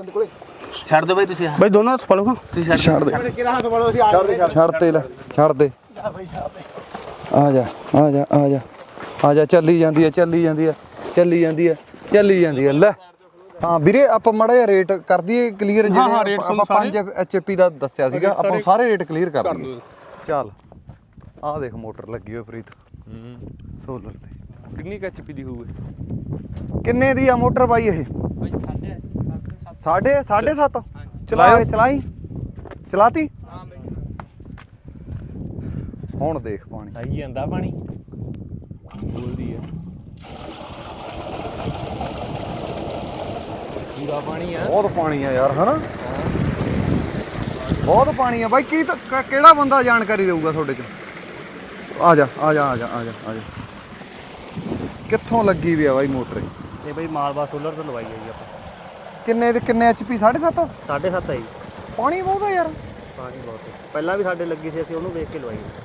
ਬੰਦੇ ਕੋਲੇ। ਛੱਡ ਦਿਓ ਬਾਈ ਤੁਸੀਂ ਬਈ ਦੋਨੋਂ ਹੱਥ ਫੜੋ ਤੁਸੀਂ ਛੱਡ ਦੇ। ਕਿਹੜਾ ਹੱਥ ਵਾਲੋ ਅਸੀਂ? ਆ ਗਏ ਛੱਡ ਤੇ ਲੈ ਛੱਡ ਦੇ। ਆ ਜਾ ਆ ਜਾ ਆ ਜਾ। ਆ ਜਾ ਚੱਲੀ ਜਾਂਦੀ ਹੈ ਚੱਲੀ ਜਾਂਦੀ ਹੈ ਚੱਲੀ ਜਾਂਦੀ ਹੈ ਚੱਲੀ ਜਾਂਦੀ ਹੈ ਲੈ। ਹਾਂ ਵੀਰੇ ਆਪਾਂ ਮੜਾ ਜਿਹਾ ਰੇਟ ਕਰ ਦਈਏ ਕਲੀਅਰ ਹਾਂ, ਜਿਹੜੇ ਰੇਟ ਆਪਾਂ ਸਾਰੇ। 5 ਐਚਪੀ ਦਾ ਦੱਸਿਆ ਸੀਗਾ ਆਪਾਂ ਸਾਰੇ ਰੇਟ ਕਲੀਅਰ ਕਰ ਦਈਏ। ਚੱਲ। ਆਹ ਦੇਖ ਮੋਟਰ ਲੱਗੀ ਹੋਈ ਪ੍ਰੀਤ। ਸੋਲਰ ਤੇ। ਕਿੰਨੀ ਐਚਪੀ ਦੀ ਹੋਊਗੀ? ਕਿੰਨੇ ਦੀ ਆ ਮੋਟਰ ਬਾਈ ਇਹ? ਬਾਈ ਸਾਡੇ ਸਾਢੇ ਸਾਢੇ ਸੱਤ। ਚਲਾਇਆ ਚਲਾਈ। ਚਲਾਤੀ? ਹੁਣ ਦੇਖ ਪਾਣੀ। ਆਈ ਜਾਂਦਾ ਪਾਣੀ। ਬੋਲਦੀ ਆ। ਪੂਰਾ ਪਾਣੀ ਆ। ਬਹੁਤ ਪਾਣੀ ਆ ਯਾਰ ਹਨਾ? ਬਹੁਤ ਪਾਣੀ ਆ। ਬਾਈ ਕੀ ਤਾਂ- ਕਿਹੜਾ ਬੰਦਾ ਜਾਣਕਾਰੀ ਦੇਊਗਾ ਤੁਹਾਡੇ ਚ? ਆ ਜਾ ਆ ਜਾ ਆ ਜਾ ਆ ਜਾ ਆ ਜਾ। ਕਿੱਥੋਂ ਲੱਗੀ ਵੀ ਆ ਬਾਈ ਮੋਟਰ? ਇਹ? ਇਹ ਬਈ ਮਾਲਵਾ ਸੋਲਰ ਤੋਂ ਲਵਾਈ ਹੈ ਜੀ ਆਪਾਂ। ਕਿੰਨੇ ਦੇ ਕਿੰਨੇ ਐਚਪੀ? 7.5 7.5 ਹੈ ਜੀ। ਪਾਣੀ ਬਹੁਤ ਆ ਯਾਰ। ਪਾਣੀ ਬਹੁਤ ਹੈ ਪਹਿਲਾਂ ਵੀ ਸਾਡੇ ਲੱਗੀ ਸੀ ਅਸੀਂ ਉਹਨੂੰ ਵੇਖ ਕੇ ਲਵਾਈ। ਹੈ।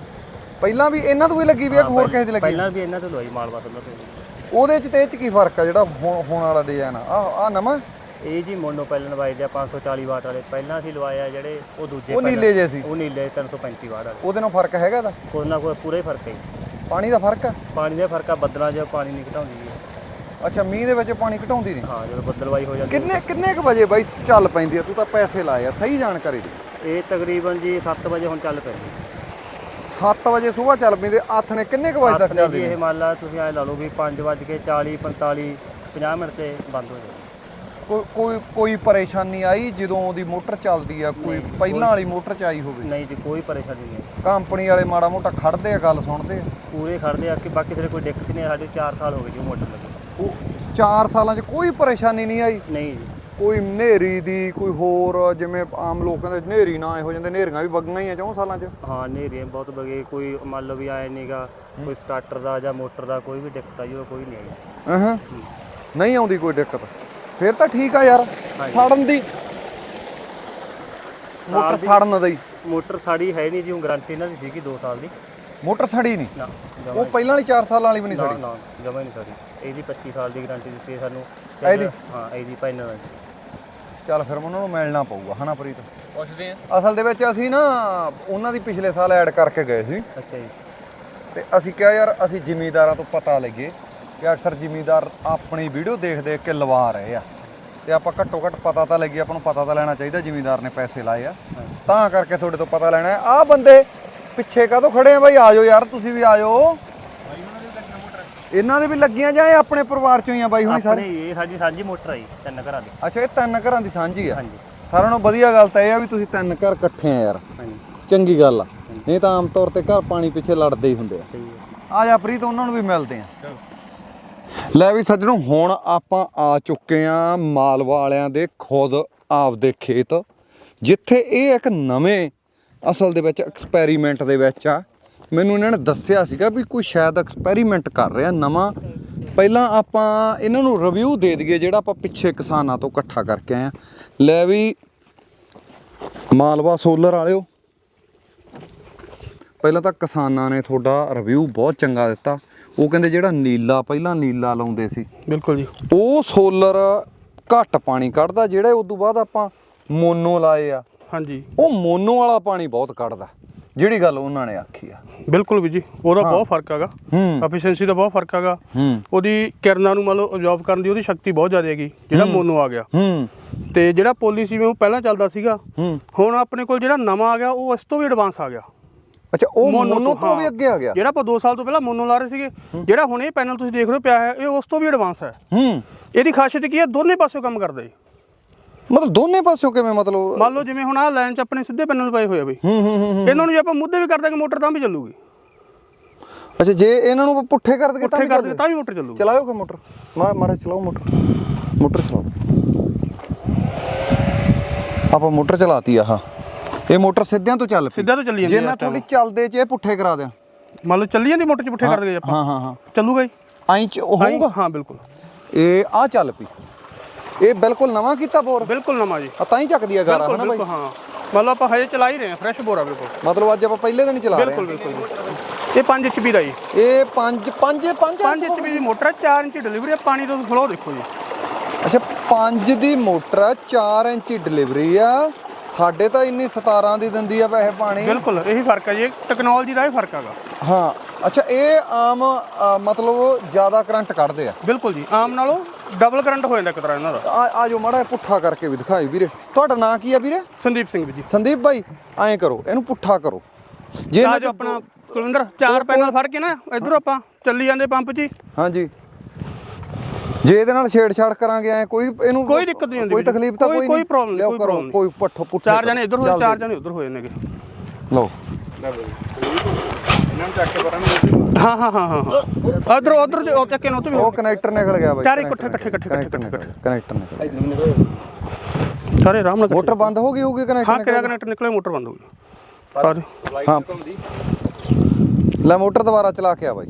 ਪਹਿਲਾਂ ਵੀ ਇਹਨਾਂ ਤੋਂ ਵੀ ਲੱਗੀ ਵੀ ਆ ਕਿ ਹੋਰ ਕਿਸੇ ਦੀ ਲੱਗੀ? ਪਹਿਲਾਂ ਵੀ ਇਹਨਾਂ ਤੋਂ ਲਵਾਈ ਮਾਲਵਾ ਸੋਲਰ ਤੋਂ ਜੀ। ਉਹਦੇ ਚ ਤੇ ਇਹ ਚ ਕੀ ਫ਼ਰਕ ਆ ਜਿਹੜਾ ਹੁਣ ਵਾਲਾ ਡਿਜ਼ਾਈਨ ਆ? ਆ ਆ ਨਵਾਂ? ਇਹ ਜੀ ਮੋਨੋ ਪੈਲਨ ਲਵਾਈ ਦੇ ਆ 540 ਵਾਟ ਵਾਲੇ। ਪਹਿਲਾਂ ਅਸੀਂ ਲਵਾਇਆ ਜਿਹੜੇ ਉਹ ਦੂਜੇ ਉਹ ਨੀਲੇ ਜਿਹੇ ਸੀ। ਉਹ ਨੀਲੇ 335 ਵਾਟ ਵਾਲੇ। ਉਹਦੇ ਨਾਲ ਫ਼ਰਕ ਹੈਗਾ ਦਾ ਕੋਈ ਨਾ ਕੋਈ ਪੂਰਾ ਹੀ ਫ਼ਰਕ ਹੈ ਜੀ। ਪਾਣੀ ਦਾ ਫ਼ਰਕ ਆ? ਪਾਣੀ ਦਾ ਫ਼ਰਕ ਆ ਬੱਦਲਾਂ 'ਚ ਪਾਣੀ ਨਹੀਂ ਘਟਾਉਂਦੀ ਜੀ। ਅੱਛਾ ਮੀਂਹ ਦੇ ਵਿੱਚ ਪਾਣੀ ਘਟਾਉਂਦੀ ਨਹੀਂ? ਹਾਂ ਜਦੋਂ ਬੱਦਲਵਾਈ ਹੋ ਜਾਂਦੀ ਕਿੰਨੇ ਕਿੰਨੇ ਕੁ ਵਜੇ ਬਾਈ ਚੱਲ ਪੈਂਦੀ ਆ? ਤੂੰ ਤਾਂ ਪੈਸੇ ਲਾਏ ਆ ਸਹੀ ਜਾਣਕਾਰੀ ਦੇ। ਇਹ ਤਕਰੀਬਨ ਜੀ 7 ਵਜੇ ਹੁਣ ਚੱਲ ਪੈਂਦੀ। 7 ਵਜੇ ਸਵੇਰ ਚੱਲ ਪੈਂਦੇ ਨੇ ਕਿੰਨੇ ਕੁ ਵਜੇ ਤੱਕ ਆਪਣੇ ਜੀ ਚੱਲਦੀ ਇਹ ਮੰਨ ਲਾ ਤੁਸੀਂ ਐ ਲਾ ਲਓ ਵੀ 5 ਵਜ ਕੇ 40 45 50 ਮਿੰਟ ਤੇ ਬੰਦ ਹੋ ਜਾਂਦੀ। ਕੋਈ ਕੋਈ ਕੋਈ ਪਰੇਸ਼ਾਨੀ ਆਈ ਜਦੋਂ ਦੀ ਮੋਟਰ ਚੱਲਦੀ ਆ? ਕੋਈ ਪਹਿਲਾਂ ਵਾਲੀ ਮੋਟਰ ਚ ਆਈ ਹੋਵੇ? ਨਹੀਂ ਜੀ ਕੋਈ ਪਰੇਸ਼ਾਨੀ ਨਹੀਂ। ਕੰਪਨੀ ਵਾਲੇ ਮਾੜਾ ਮੋਟਾ ਖੜਦੇ ਆ ਗੱਲ ਸੁਣਦੇ ਆ। ਪੂਰੇ ਖੜਦੇ ਆ ਕਿ ਬਾਕੀ ਸਿਰੇ ਕੋਈ ਦਿੱਕਤ ਨਹੀਂ ਆ, ਸਾਡੇ 4 ਸਾਲ ਹੋ ਗਏ ਜੀ ਮੋਟਰ ਉਹ 4 ਸਾਲਾਂ 'ਚ ਕੋਈ ਪਰੇਸ਼ਾਨੀ ਨਹੀਂ ਆਈ। ਨਹੀਂ ਜੀ। ਕੋਈ ਹਨੇਰੀ ਦੀ ਕੋਈ ਹੋਰ ਜਿਵੇਂ ਆਮ ਲੋਕਾਂ ਦੇ ਹਨੇਰੀ ਨਾ ਹੋ ਜਾਂਦੇ ਹਨੇਰੀਆਂ ਵੀ ਵਗੀਆਂ ਹੀ ਆ ਚੌਂ ਸਾਲਾਂ 'ਚ। ਹਾਂ ਨੇਰੀਆਂ ਬਹੁਤ ਬਗੇ ਕੋਈ ਮੰਨ ਲਓ ਵੀ ਆਏ ਨਹੀਂਗਾ ਕੋਈ ਸਟਾਰਟਰ ਦਾ ਜਾਂ ਮੋਟਰ ਦਾ ਕੋਈ ਵੀ ਦਿੱਕਤ ਆਈ ਉਹ ਕੋਈ ਨਹੀਂ ਆਈ। ਹਾਂ। ਨਹੀਂ ਆਉਂਦੀ ਕੋਈ ਦਿੱਕਤ। ਫਿਰ ਤਾਂ ਠੀਕ ਆ ਯਾਰ ਸੜਨ ਦੀ। ਮੋਟਰ ਸੜਨ ਦੀ। ਮੋਟਰ ਸਾੜੀ ਹੈ ਨਹੀਂ ਜੀ ਉਹ ਗਾਰੰਟੀ ਇਹਨਾਂ ਦੀ ਸੀਗੀ 2 ਸਾਲ ਦੀ। ਮੋਟਰ ਸੜੀ ਨਹੀਂ। ਨਾ ਉਹ ਪਹਿਲਾਂ ਵਾਲੀ 4 ਸਾਲਾਂ ਵਾਲੀ ਵੀ ਨਹੀਂ ਨਾ ਸੜੀ। ਨਾ ਜਮਾ ਨਹੀਂ ਸਾੜੀ। ਇਹਦੀ 25 ਸਾਲ ਦੀ ਗਾਰੰਟੀ ਦਿੱਤੀ ਹੈ ਸਾਨੂੰ। ਇਹਦੀ? ਹਾਂ ਇਹਦੀ ਪੈਨਲ ਹੈ ਚੱਲ ਫਿਰ ਉਹਨਾਂ ਨੂੰ ਮਿਲਣਾ ਪਊਗਾ ਹਨਾ ਪ੍ਰੀਤ? ਪੁੱਛਦੇ ਆ। ਅਸਲ ਦੇ ਵਿੱਚ ਅਸੀਂ ਨਾ ਉਹਨਾਂ ਦੀ ਪਿਛਲੇ ਸਾਲ ਐਡ ਕਰਕੇ ਗਏ ਸੀ। ਅੱਛਾ ਜੀ। ਤੇ ਅਸੀਂ ਕਿਹਾ ਯਾਰ ਅਸੀਂ ਜ਼ਿਮੀਂਦਾਰਾਂ ਤੋਂ ਪਤਾ ਲਈਏ ਕਿ ਅਕਸਰ ਜ਼ਿਮੀਂਦਾਰ ਆਪਣੀ ਵੀਡੀਓ ਦੇਖ ਦੇਖ ਕੇ ਲਵਾ ਰਹੇ ਆ। ਤੇ ਆਪਾਂ ਘੱਟੋ ਘੱਟ ਪਤਾ ਤਾਂ ਲੱਗੇ ਆਪਾਂ ਨੂੰ ਪਤਾ ਤਾਂ ਲੈਣਾ ਚਾਹੀਦਾ ਜ਼ਿਮੀਂਦਾਰ ਨੇ ਪੈਸੇ ਲਾਏ ਆ। ਤਾਂ ਕਰਕੇ ਤੁਹਾਡੇ ਤੋਂ ਪਤਾ ਲੈਣਾ ਆ ਬੰਦੇ ਪਿੱਛੇ ਕਾਹਤੋਂ ਖੜੇ ਆ? ਬਾਈ ਆਜੋ ਯਾਰ ਤੁਸੀਂ ਵੀ ਆਜੋ ਇਹਨਾਂ ਦੇ ਵੀ ਲੱਗੀਆਂ ਜਾਂ ਇਹ ਆਪਣੇ ਪਰਿਵਾਰ ਚੋਂ ਹੀ ਆ ਬਾਈ ਹੁਣੀ ਸਾਰੇ? ਇਹ ਸਾਡੀ ਸਾਂਝੀ ਮੋਟਰ ਆਈ ਤਿੰਨ ਘਰਾਂ ਦੀ। ਅੱਛਾ ਇਹ ਤਿੰਨ ਘਰਾਂ ਦੀ ਸਾਂਝੀ ਆ? ਹਾਂਜੀ। ਸਾਰਿਆਂ ਨਾਲੋਂ ਵਧੀਆ ਗੱਲ ਤਾਂ ਇਹ ਆ ਵੀ ਤੁਸੀਂ ਤਿੰਨ ਘਰ ਇਕੱਠੇ ਆ ਯਾਰ। ਹਾਂਜੀ। ਚੰਗੀ ਗੱਲ ਆ। ਨਹੀਂ ਤਾਂ ਆਮ ਤੌਰ ਤੇ ਘਰ ਪਾਣੀ ਪਿੱਛੇ ਲੜਦੇ ਹੀ ਹੁੰਦੇ ਆ। ਆ। ਜਾ ਪ੍ਰੀਤ ਉਹਨਾਂ ਨੂੰ ਵੀ ਮਿਲਦੇ ਆ। ਲੈ ਵੀ ਸੱਜਣੋ ਹੁਣ ਆਪਾਂ ਆ ਚੁੱਕੇ ਆ ਮਾਲਵਾ ਵਾਲਿਆਂ ਦੇ ਖੁਦ ਆਪਦੇ ਖੇਤ ਜਿੱਥੇ ਇਹ ਇੱਕ ਨਵੇਂ ਅਸਲ ਦੇ ਵਿੱਚ ਐਕਸਪੈਰੀਮੈਂਟ ਦੇ ਵਿੱਚ ਆ। ਮੈਨੂੰ ਇਹਨਾਂ ਨੇ ਦੱਸਿਆ ਸੀਗਾ ਵੀ ਕੋਈ ਸ਼ਾਇਦ ਐਕਸਪੈਰੀਮੈਂਟ ਕਰ ਰਿਹਾ ਨਵਾਂ। ਪਹਿਲਾਂ ਆਪਾਂ ਇਹਨਾਂ ਨੂੰ ਰਿਵਿਊ ਦੇ ਦਈਏ ਜਿਹੜਾ ਆਪਾਂ ਪਿੱਛੇ ਕਿਸਾਨਾਂ ਤੋਂ ਇਕੱਠਾ ਕਰਕੇ ਆਏ ਆ ਲੈ ਵੀ ਮਾਲਵਾ ਸੋਲਰ ਵਾਲਿਓ। ਪਹਿਲਾਂ ਤਾਂ ਕਿਸਾਨਾਂ ਨੇ ਤੁਹਾਡਾ ਰਿਵਿਊ ਬਹੁਤ ਚੰਗਾ ਦਿੱਤਾ। ਉਹ ਕਹਿੰਦੇ ਜਿਹੜਾ ਨੀਲਾ ਪਹਿਲਾਂ ਨੀਲਾ ਲਾਉਂਦੇ ਸੀ। ਬਿਲਕੁਲ ਜੀ। ਉਹ ਸੋਲਰ ਘੱਟ ਪਾਣੀ ਕੱਢਦਾ ਜਿਹੜਾ ਉਸ ਤੋਂ ਬਾਅਦ ਆਪਾਂ ਮੋਨੋ ਲਾਏ ਆ। ਹਾਂਜੀ। ਉਹ ਮੋਨੋ ਵਾਲਾ ਪਾਣੀ ਬਹੁਤ ਕੱਢਦਾ। ਜਿਹੜੀ ਗੱਲ ਉਹਨਾਂ ਨੇ ਆਖੀ ਆ। ਬਿਲਕੁਲ ਵੀ ਜੀ ਉਹਦਾ ਬਹੁਤ ਫ਼ਰਕ ਹੈਗਾ। ਐਫੀਸ਼ੀਐਂਸੀ ਦਾ ਬਹੁਤ ਫ਼ਰਕ ਹੈਗਾ। ਉਹਦੀ ਕਿਰਨਾਂ ਨੂੰ ਮੰਨ ਲਓ ਅਬਜ਼ਰਵ ਕਰਨ ਦੀ ਉਹਦੀ ਸ਼ਕਤੀ ਬਹੁਤ ਜ਼ਿਆਦਾ ਹੈਗੀ ਜਿਹੜਾ ਮੋਨੋ ਆ ਗਿਆ। ਤੇ ਜਿਹੜਾ ਪੋਲੀ ਸੀ ਉਹ ਪਹਿਲਾਂ ਚੱਲਦਾ ਸੀਗਾ ਹੁਣ ਆਪਣੇ ਕੋਲ ਜਿਹੜਾ ਨਵਾਂ ਆ ਗਿਆ ਉਹ ਇਸ ਤੋਂ ਵੀ ਐਡਵਾਂਸ ਆ ਗਿਆ। ਅੱਛਾ ਉਹ ਮੋਨੋ ਤੋਂ, ਵੀ। ਅੱਗੇ ਆ ਗਿਆ? ਜਿਹੜਾ ਆਪਾਂ 2 ਸਾਲ ਤੋਂ ਪਹਿਲਾਂ ਮੋਨੋ ਲਾ ਰਹੇ ਸੀਗੇ ਜਿਹੜਾ ਹੁਣ ਇਹ ਪੈਨਲ ਤੁਸੀਂ ਦੇਖ ਰਹੇ ਹੋ ਪਿਆ ਹੈ ਇਹ ਉਸ ਤੋਂ ਵੀ ਐਡਵਾਂਸ ਹੈ। ਹੂੰ। ਇਹਦੀ ਖਾਸੀਅਤ ਕੀ ਹੈ ਦੋਨੇ ਪਾਸਿਓਂ ਕੰਮ ਕਰਦਾ। ਹੈ ਮਤਲਬ ਦੋਨੇ ਪਾਸਿਓਂ ਕਿਵੇਂ ਮਤਲਬ ਮੰਨ ਲਓ ਜਿਵੇਂ ਹੁਣ ਆਹ ਲਾਈਨ 'ਚ ਆਪਣੇ ਸਿੱਧੇ ਪੈਨਲ ਪਏ ਹੋਏ ਆ ਬਈ। ਹੂੰ ਹੂੰ ਹੂੰ। ਇਹਨਾਂ ਨੂੰ ਜੇ ਆਪਾਂ ਮੁੱਦੇ ਵੀ ਕਰ ਦਾਂਗੇ ਮੋਟਰ ਤਾਂ ਵੀ ਚੱਲੂਗੀ। ਅੱਛਾ ਜੇ ਇਹਨਾਂ ਨੂੰ ਪੁੱਠੇ ਕਰ ਦਈਏ ਤਾਂ ਪੁੱਠੇ ਕਰ ਤਾਂ ਵੀ ਮੋਟਰ ਚੱਲੂਗੀ। ਚਲਾਓ ਕਿ ਮੋਟਰ? ਮਾੜਾ ਚਲਾਓ ਮੋਟਰ। ਮੋਟਰ ਚਲਾਓ। ਆਪਾਂ ਮੋਟਰ ਚਲਾਤੀ ਆਹ ਇਹ ਮੋਟਰ ਸਿੱਧਿਆਂ ਤੋਂ ਚੱਲ ਪਈ। ਸਿੱਧਿਆਂ ਤੋਂ ਚੱਲੀ ਜਾਂਦੀ ਜੇ ਮੈਂ। ਥੋੜੀ ਚੱਲਦੇ ਚ ਇਹ ਪੁੱਠੇ ਕਰਾ ਦਿਆਂ। ਮੰਨ ਲਓ ਚੱਲੀ ਜਾਂਦੀ ਮੋਟਰ 'ਚ ਪੁੱਠੇ ਕਰ ਦਈਏ ਆਪਾਂ। ਹਾਂ ਹਾਂ ਹਾਂ। ਚੱਲੂਗਾ ਜੀ। ਐਂ ਚ ਹੋਊਗਾ? ਹਾਂ ਬਿਲਕੁਲ। ਇਹ ਆ ਚੱਲ ਪਈ। ਇਹ ਬਿਲਕੁਲ ਨਵਾਂ ਕੀਤਾ ਬੋਰ? ਬਿਲਕੁਲ ਨਵਾਂ ਜੀ। ਆ ਤਾਂ ਹੀ ਚੱਕਦੀ ਆ ਗਾਰਾ ਬਿਲਕੁਲ ਹਨਾ ਬਾਈ? ਬਿਲਕੁਲ ਹਾਂ। ਮੰਨ ਲਓ ਆਪਾਂ ਹਜੇ ਚਲਾ ਹੀ ਰਹੇ ਹਾਂ ਫਰੈਸ਼ ਬੋਰਾ ਬਿਲਕੁਲ। ਮਤਲਬ ਅੱਜ ਆਪਾਂ ਪਹਿਲੇ ਦਿਨ ਹੀ ਚਲਾ ਰਹੇ ਬਿਲਕੁਲ ਬਿਲਕੁਲ ਜੀ। ਇਹ 5 HP ਦਾ ਜੀ। ਹਾਂ ਇਹ 5 5 5 5 HP ਦੀ ਮੋਟਰ ਹੈ 4 ਇੰਚ ਡਿਲੀਵਰੀ ਹੈ ਪਾਣੀ ਤੋਂ ਫਲੋ ਦੇਖੋ ਜੀ। ਅੱਛਾ 5 ਦੀ ਮੋਟਰ ਆ 4 ਇੰਚੀ ਡਿਲੀਵਰੀ ਆ। ਸਾਡੇ ਤਾਂ ਇੰਨੀ 17 ਦੀ ਦਿੰਦੀ ਆ ਵੈਸੇ ਪਾਣੀ। ਬਿਲਕੁਲ ਇਹੀ ਫ਼ਰਕ ਹੈ ਜੀ। ਟੈਕਨੋਲੋਜੀ ਦਾ ਹੀ ਫ਼ਰਕ ਹੈਗਾ। ਹਾਂ ਅੱਛਾ ਇਹ ਆਮ ਅ, ਮਤਲਬ ਜ਼ਿਆਦਾ ਕਰੰਟ ਕੱਢਦੇ ਆ। ਬਿਲਕੁਲ ਜੀ ਆਮ ਨਾਲੋਂ ਡਬਲ ਕਰੰਟ ਹੋ ਜਾਂਦਾ ਇੱਕ ਤਰ੍ਹਾਂ ਇਹਨਾਂ ਦਾ। ਆ ਆ ਜੋ ਮਾੜਾ ਜਿਹਾ ਪੁੱਠਾ ਕਰਕੇ ਵੀ ਦਿਖਾਈ ਵੀਰੇ। ਤੁਹਾਡਾ ਨਾਂ ਕੀ ਆ ਵੀਰੇ? ਸੰਦੀਪ ਸਿੰਘ ਜੀ। ਸੰਦੀਪ ਭਾਈ ਐਂ ਕਰੋ ਇਹਨੂੰ ਪੁੱਠਾ ਕਰੋ। ਜੇ ਇਹਨਾਂ ਚ ਆਪਣਾ ਕੁਲਿੰਦਰ ਚਾਰ ਪੈਨਲ ਫੜ ਕੇ ਨਾ ਇਧਰੋਂ ਆਪਾਂ ਚੱਲੀ ਜਾਂਦੇ ਪੰਪ 'ਚ ਹੀ। ਹਾਂਜੀ। ਜੇ ਇਹਦੇ ਨਾਲ ਛੇੜਛਾੜ ਕਰਾਂਗੇ ਐ ਕੋਈ ਇਹਨੂੰ ਕੋਈ ਦਿੱਕਤ ਨਹੀਂ ਹੁੰਦੀ ਕੋਈ ਵੀਰੇ। ਤਕਲੀਫ ਤਾਂ ਕੋਈ- ਕੋਈ ਕੋਈ ਨਹੀਂ। problem ਨਹੀਂ, ਲਿਆਓ ਕੋਈ ਕਰੋ problem ਕੋਈ ਪੱਠੋ ਪੁੱਠੇ ਚਾਰ ਕਰੋ। ਜਣੇ ਇਧਰ ਚੱਲਦੇ। ਚਾਰ ਜਣੇ ਉਧਰ ਲਓ ਹਾਂ ਹਾਂ ਹਾਂ ਹਾਂ ਹਾਂ ਉਧਰ ਉਧਰ ਉਹ ਚੱਕੇ ਨੂੰ ਉੱਥੇ ਵੀ ਉਹ ਕਨੈਕਟਰ ਨਿਕਲ ਗਿਆ ਬਾਈ ਚਾਰੇ connector ਇਕੱਠੇ, ਇਕੱਠੇ, ਇਕੱਠੇ, connector ਇਕੱਠੇ, ਨਿਕਲ- ਕਨੈਕਟਰ ਨਿਕਲ ਗਿਆ। ਸਾਰੇ ਆਰਾਮ ਨਾਲ ਮੋਟਰ ਬੰਦ ਹੋ ਗਈ ਹੋਊਗੀ ਕਨੈਕਟਰ ਹਾਂ ਕਿਹੜਾ ਕਨੈਕਟ ਨਿਕਲੇ ਮੋਟਰ ਬੰਦ ਹੋ ਗਈ ਸਾਰੇ ਹਾਂ ਲੈ ਮੋਟਰ ਦੁਬਾਰਾ ਚਲਾ ਕੇ ਆ ਬਾਈ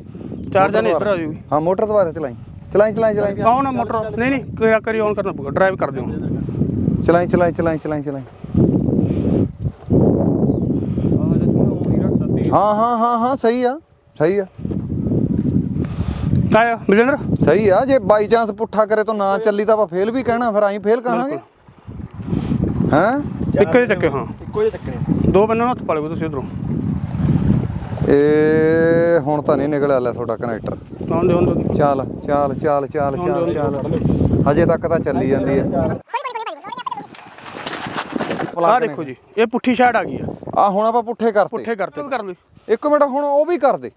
ਚਾਰ ਜਣੇ ਇੱਧਰ ਆ ਜੂਗੀ ਹਾਂ ਮੋਟਰ ਦੁਬਾਰਾ ਚਲਾਈ ਚਲਾਈ ਚਲਾਈ ਚਲਾਈ ਆਉ ਨਾ ਮੋਟਰ ਨਹੀਂ ਨਹੀਂ ਕਿਹੜਾ ਕਰੀ ਔਨ ਕਰਨਾ ਪਊਗਾ ਡਰਾਈਵ ਕਰ ਦਿਓ ਚਲਾਈ ਚਲਾਈ ਚਲਾਈ ਚਲਾਈ ਚਲਾਈ ਹਾਂ ਹਾਂ ਹਾਂ ਹਾਂ ਸਹੀ ਆ ਸਹੀ ਆ। ਆਇਆ ਬਲਜਿੰਦਰ? ਸਹੀ ਆ ਜੇ ਬਾਈ ਚਾਂਸ ਪੁੱਠਾ ਕਰੇ ਤਾਂ ਨਾ ਚੱਲੀ ਤਾਂ ਆਪਾਂ ਫੇਲ ਵੀ ਕਹਿਣਾ ਫਿਰ ਆਈ ਫੇਲ ਕਹਾਂਗੇ ਹੈਂ? ਇੱਕੋ ਜਿਹੇ ਚੱਕੇ ਹਾਂ। ਇੱਕੋ ਜਿਹੇ ਚੱਕੇ ਦੋ ਬੰਨਾਂ ਨੂੰ ਹੱਥ ਪਾ ਲਿਓ ਤੁਸੀਂ ਉਧਰੋਂ। ਇਹ ਹੁਣ ਤਾਂ ਨਹੀਂ ਨਿਕਲਿਆ ਲੈ ਤੁਹਾਡਾ ਕਨੈਕਟਰ ਚੱਲ ਚੱਲ ਚੱਲ ਚੱਲ ਚੱਲ। ਹਜੇ ਤੱਕ ਤਾਂ ਚੱਲੀ ਜਾਂਦੀ ਹੈ ਆਹ ਦੇਖੋ ਜੀ ਇਹ ਪੁੱਠੀ ਸ਼ਾਟ ਆ ਗਈ ਆ ਆ ਹੁਣ ਆਪਾਂ ਪੁੱਠੇ ਕਰਤੇ ਪੁੱਠੇ ਕਰਤੇ ਕਰ ਲਓ ਇੱਕ ਮਿੰਟ ਹੁਣ ਉਹ ਵੀ ਕਰ ਦੇ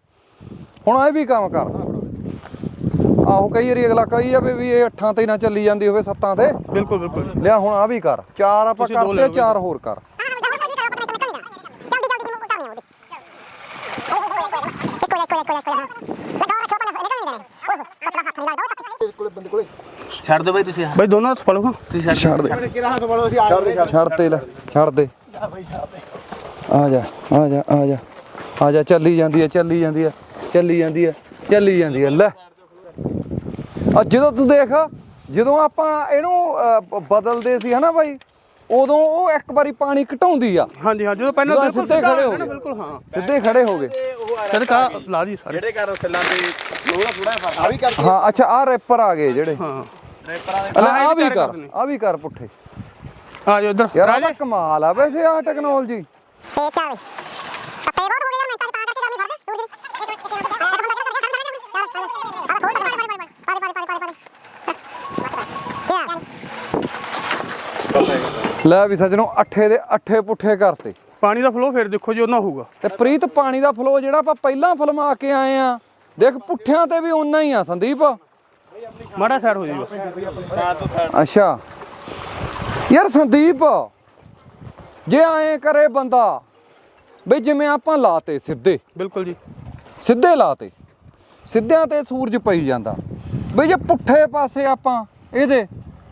ਹੁਣ ਇਹ ਵੀ ਕੰਮ ਕਰ ਆਹੋ ਕਈ ਵਾਰੀ ਅਗਲਾ ਕਹੀ ਜਾਵੇ ਵੀ ਇਹ ਅੱਠਾਂ ਤੇ ਨਾ ਚੱਲੀ ਜਾਂਦੀ ਹੋਵੇ ਸੱਤਾਂ ਤੇ ਬਿਲਕੁਲ ਬਿਲਕੁਲ ਲਿਆ ਹੁਣ ਆ ਵੀ ਕਰ ਚਾਰ ਆਪਾਂ ਕਰਤੇ ਚਾਰ ਹੋਰ ਕਰ ਛੱਡ ਬਾਈ ਤੁਸੀਂ ਬਈ ਦੋਨੋਂ ਹੱਥ ਪਾ ਲਓ। ਹਾਂ ਛੱਡ ਦੇ। ਛੱਡ ਤੇ ਲੈ ਛੱਡ ਦੇ। ਆ ਜਾ ਆ ਜਾ ਆ ਜਾ। ਆ ਜਾ ਚੱਲੀ ਜਾਂਦੀ ਹੈ ਚੱਲੀ ਜਾਂਦੀ ਹੈ ਚੱਲੀ ਜਾਂਦੀ ਹੈ ਚੱਲੀ ਜਾਂਦੀ ਹੈ। ਲੈ। ਆ ਜਦੋਂ ਤੂੰ ਦੇਖ ਜਦੋਂ ਆਪਾਂ ਇਹਨੂੰ ਬਦਲਦੇ ਸੀ ਹਨਾ ਬਾਈ? ਉਦੋਂ ਉਹ ਇੱਕ ਵਾਰੀ ਪਾਣੀ ਘਟਾਉਂਦੀ ਆ। ਹਾਂਜੀ ਹਾਂ ਜਦੋਂ ਪਹਿਲਾਂ ਬਿਲਕੁਲ ਸਿੱਧੇ ਖੜੇ ਹੋ ਗਏ। ਬਿਲਕੁਲ ਹਾਂ। ਸਿੱਧੇ ਖੜੇ ਹੋ ਗਏ। ਫਿਰ ਕਾ ਲਾ ਜੀ ਸਾਰੇ। ਜਿਹੜੇ ਘਰ ਸੈੱਲਾਂ ਤੇ ਉਹਦਾ ਥੋੜਾ ਫ਼ਰਕ ਆ। ਵੀ ਕਰ ਹਾਂ ਅੱਛਾ ਆ ਰੈਪਰ ਆ ਗਏ ਜਿਹੜੇ। ਹਾਂ। ਰੈਪਰਾਂ ਦੇ ਆ ਵੀ ਕਰ। ਆ ਵੀ ਕਰ ਪੁੱਠੇ। ਆ ਜਾਓ ਇੱਧਰ। ਯਾਰ ਕਮਾਲ ਆ। ਵੈਸੇ ਆ ਟੈਕਨੋਲੋਜੀ। ਲੈ ਵੀ ਸੱਜਣੋ ਅੱਠੇ ਦੇ ਅੱਠੇ ਪੁੱਠੇ ਕਰਤੇ। ਪਾਣੀ ਦਾ ਫਲੋ ਫਿਰ ਦੇਖੋ ਜੀ ਉਹਨਾਂ ਹੋਊਗਾ। ਤੇ ਪ੍ਰੀਤ ਪਾਣੀ ਦਾ ਫਲੋ ਜਿਹੜਾ ਆਪਾਂ ਪਹਿਲਾਂ ਫਲਮਾ ਕੇ ਆਏ ਆ ਦੇਖ ਪੁੱਠਿਆਂ ਤੇ ਵੀ ਓਨਾ ਹੀ ਆ ਸੰਦੀਪ। ਮਾੜਾ ਸਾਈਡ ਹੋ ਜੀ ਬਸ। ਅੱਛਾ। ਯਾਰ ਸੰਦੀਪ ਜੇ ਐਂ ਕਰੇ ਬੰਦਾ ਬਈ ਜਿਵੇਂ ਆਪਾਂ ਲਾਤੇ ਸਿੱਧੇ। ਬਿਲਕੁਲ ਜੀ। ਸਿੱਧੇ ਲਾਤੇ। ਸਿੱਧਿਆਂ ਤੇ ਸੂਰਜ ਪਈ ਜਾਂਦਾ। ਬਈ ਜੇ ਪੁੱਠੇ ਪਾਸੇ ਆਪਾਂ ਇਹਦੇ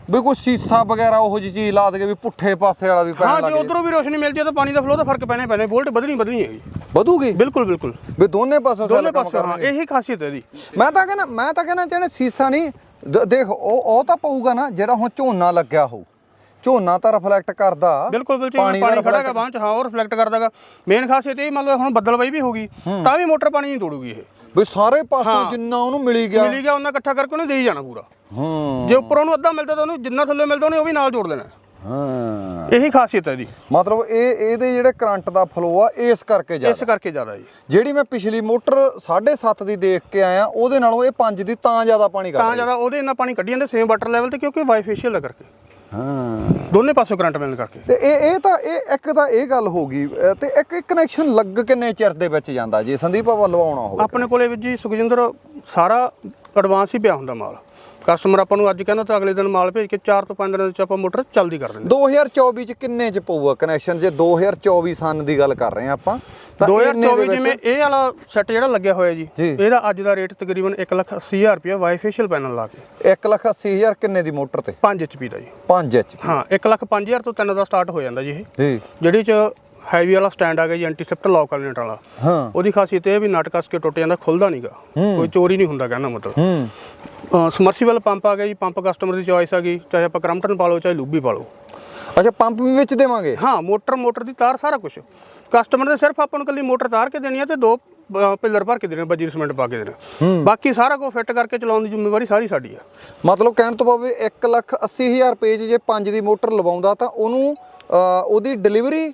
ਵੀ ਕੋਈ ਸੀਸਾ ਵਗੈਰਾ ਉਹੋ ਜਿਹੀ ਚੀਜ਼ ਲਾ ਦਗੇ ਵੀ ਪੁੱਠੇ ਪਾਸੇ ਵਾਲਾ ਵੀ ਪੈਣ ਹਾਂ ਲੱਗ ਜੇ ਜੇ ਉਧਰੋਂ ਵੀ ਰੋਸ਼ਨੀ ਮਿਲ ਜੇ ਤਾਂ ਪਾਣੀ ਦਾ ਫਲੋ ਦਾ ਫ਼ਰਕ ਪੈਣੇ ਪੈਣੇ ਵੋਲਟ ਵਧਣੀ ਵਧਣੀ ਹੈਗੀ ਵਧੂਗੀ? ਬਿਲਕੁਲ ਬਿਲਕੁਲ। ਵੀ ਦੋਨੇ ਪਾਸੋਂ ਦੋਨੇ ਸੈੱਲ ਕੰਮ ਪਾਸੇ ਹਾਂ ਕਰਨਗੇ। ਇਹੀ ਖਾਸੀਅਤ ਹੈ ਇਹਦੀ ਮੈਂ ਤਾਂ ਕਹਿੰਦਾ ਮੈਂ ਤਾਂ ਕਹਿੰਦਾ ਜਿਹੜੇ ਸੀਸਾ ਨਹੀਂ ਦ- ਦੇਖ ਉਹ ਉਹ ਤਾਂ ਪਊਗਾ ਨਾ ਜਿਹੜਾ ਹੁਣ ਝੋਨਾ ਲੱਗਿਆ ਹੋਊ। ਝੋਨਾ ਤਾਂ ਰਿਫਲੈਕਟ ਕਰਦਾ। ਬਿਲਕੁਲ ਬਿਲਕੁਲ ਪਾਣੀ ਖੜਾ ਹੈਗਾ ਚ ਹਾਂ ਉਹ ਰਿਫਲੈਕਟ ਕਰਦਾਗਾ। ਮੇਨ ਖਾਸੀਅਤ ਇਹ ਮੰਨ ਲਓ ਹੁਣ ਬੱਦਲਬਾਈ ਵੀ ਹੋ ਗਈ ਤਾਂ ਵੀ ਮੋਟਰ ਪਾਣੀ ਨਹੀਂ ਤੋੜੂਗੀ ਇਹ। ਵੀ ਸਾਰੇ ਪਾਸੋਂ। ਜਿੰਨਾ ਉਹਨੂੰ ਮਿਲੀ ਗਿਆ। ਮਿਲੀ ਗਿਆ ਉਹਨਾਂ ਇਕੱਠਾ ਕਰਕੇ ਉਹਨੇ ਦੇਈ ਜਾਣਾ ਪੂਰਾ। ਹੂੰ। ਜੇ ਉੱਪਰ ਉਹਨੂੰ ਅੱਧਾ ਮਿਲਦਾ ਤਾਂ ਉਹਨੂੰ ਜਿੰਨਾ ਥੱਲੇ ਮਿਲਦਾ ਉਹਨੇ ਉਹ ਵੀ ਨਾਲ ਜੋੜ ਦੇਣਾ ਹਾਂ। ਇਹੀ ਖਾਸੀਅਤ ਹੈ ਇਹਦੀ। ਮਤਲਬ ਇਹ ਇਹਦੇ ਜਿਹੜੇ ਕਰੰਟ ਦਾ ਫਲੋ ਆ ਇਸ ਕਰਕੇ ਇਸ ਜ਼ਿਆਦਾ ਕਰਕੇ ਜ਼ਿਆਦਾ ਜੀ। ਜਿਹੜੀ ਮੈਂ ਪਿਛਲੀ ਮੋਟਰ 7.5 ਦੀ ਦੇਖ ਕੇ ਆਇਆ ਉਹਦੇ ਨਾਲੋਂ ਇਹ 5 ਦੀ ਤਾਂ ਜ਼ਿਆਦਾ ਪਾਣੀ ਤਾਂ ਕੱਢ ਰਹੀ ਜ਼ਿਆਦਾ ਉਹਦੇ ਇੰਨਾ ਪਾਣੀ ਕੱਢੀ ਜਾਂਦੇ ਸੇਮ ਵਾਟਰ ਲੈਵਲ ਤੇ ਕਿਉਂਕਿ ਵਾਈਫੇਸ਼ੀਅਲ ਦਾ ਕਰਕੇ। ਹਾਂ। ਦੋਨੇ ਪਾਸੋਂ ਕਰੰਟ ਮਿਲਣ ਕਰਕੇ। ਤੇ ਇਹ ਇਹ ਤਾਂ ਇਹ ਇੱਕ ਤਾਂ ਇਹ ਗੱਲ ਹੋ ਗਈ ਤੇ ਇੱਕ ਕਨੈਕਸ਼ਨ ਲੱਗ ਕਿੰਨੇ ਚਿਰ ਦੇ ਵਿੱਚ ਜਾਂਦਾ ਜੇ ਸੰਦੀਪ ਆਪਾਂ ਲਵਾਉਣਾ ਹੋਵੇ ਆਪਣੇ ਕੋਲੇ ਵਿੱਚ ਜੀ ਸੁਖਜਿੰਦਰ ਸਾਰਾ ਐਡਵਾਂਸ ਹੀ ਪਿਆ ਹੁੰਦਾ ਮਾਲ। ਕਸਟਮਰ ਆਪਾਂ ਨੂੰ ਅੱਜ ਕਹਿੰਦਾ ਤਾਂ ਅਗਲੇ ਦਿਨ ਮਾਲ ਭੇਜ ਕੇ 4 ਤੋਂ 5 ਦਿਨਾਂ ਵਿੱਚ ਆਪਾਂ ਮੋਟਰ ਚੱਲਦੀ ਕਰ ਦਿੰਦੇ 2024 ਚ ਕਿੰਨੇ ਚ ਪਊਗਾ ਕਨੈਕਸ਼ਨ ਜੇ 2024 ਸਨ ਦੀ ਗੱਲ ਕਰ ਰਹੇ ਆ ਆਪਾਂ ਤਾਂ ਇੰਨੇ 2024 ਦੇ ਜਿਵੇਂ ਇਹ ਵਾਲਾ ਸੈੱਟ ਜਿਹੜਾ ਲੱਗਿਆ ਹੋਇਆ ਜੀ। ਇਹਦਾ ਅੱਜ ਦਾ ਰੇਟ ਤਕਰੀਬਨ 180000 ਰੁਪਏ ਵਾਈਫੇਸ਼ੀਅਲ ਪੈਨਲ ਲਾ ਕੇ। 180000 ਕਿੰਨੇ ਦੀ ਮੋਟਰ ਤੇ? 5 HP ਦਾ ਜੀ। 5 ਐਚ ਹਾਂ 105000 ਤੋਂ 3 ਦਾ ਸਟਾਰਟ ਹੋ ਜਾਂਦਾ ਜੀ ਇਹ। ਜੀ। ਜਿਹੜੀ ਚ ਹੈਵੀ ਵਾਲਾ ਸਟੈਂਡ ਆ ਗਿਆ ਜੀ ਐਂਟੀਸੈਪਟ ਲੌਕ ਵਾਲੀਨਟ ਵਾਲਾ। ਹਾਂ। ਉਹਦੀ ਖਾਸੀਅਤ ਇਹ ਵੀ ਨਟ ਕੱਸ ਕੇ ਟੁੱਟ ਜਾਂਦਾ ਖੁੱਲਦਾ ਨਹੀਂਗਾ ਕੋਈ ਚੋਰੀ ਨਹੀਂ ਹੁੰਦਾ ਕਹਿੰਦਾ ਮਤਲਬ। ਹੂੰ। ਸਮਰਸੀਬਲ ਪੰਪ ਆ ਗਿਆ ਜੀ ਪੰਪ ਕਸਟਮਰ ਦੀ ਚੋਇਸ ਆ ਗਈ ਚਾਹੇ ਆਪਾਂ ਕਰਮਟਨ ਪਾ ਲਓ ਚਾਹੇ ਲੂਬੀ ਪਾ ਲਓ। ਅੱਛਾ ਪੰਪ ਵੀ ਵਿੱਚ ਦੇਵਾਂਗੇ? ਹਾਂ ਮੋਟਰ ਮੋਟਰ ਦੀ ਤਾਰ ਸਾਰਾ ਕੁਝ ਕਸਟਮਰ ਦੇ ਸਿਰਫ ਆਪਾਂ ਨੂੰ ਕੱਲੀ ਮੋਟਰ ਤਾਰ ਕੇ ਦੇਣੀ ਹੈ ਤੇ ਦੋ ਪਿੱਲਰ ਭਰ ਕੇ ਦੇਣੇ ਬੱਜੀ ਸੀਮੈਂਟ ਪਾ ਕੇ ਦੇਣੇ ਬਾਕੀ ਸਾਰਾ ਕੁਝ ਫਿੱਟ ਕਰਕੇ ਚਲਾਉਣ ਦੀ ਜ਼ਿੰਮੇਵਾਰੀ ਸਾਰੀ ਸਾਡੀ ਆ। ਮਤਲਬ ਕਹਿਣ ਤੋਂ ਭਾਵੇਂ 1 ਲੱਖ 80 ਹਜ਼ਾਰ ਰੁਪਏ ਜੇ 5 ਦੀ ਮੋਟਰ ਲਵਾਉਂਦਾ ਤਾਂ ਉਹਨੂੰ ਉਹਦੀ ਡਿਲੀਵਰੀ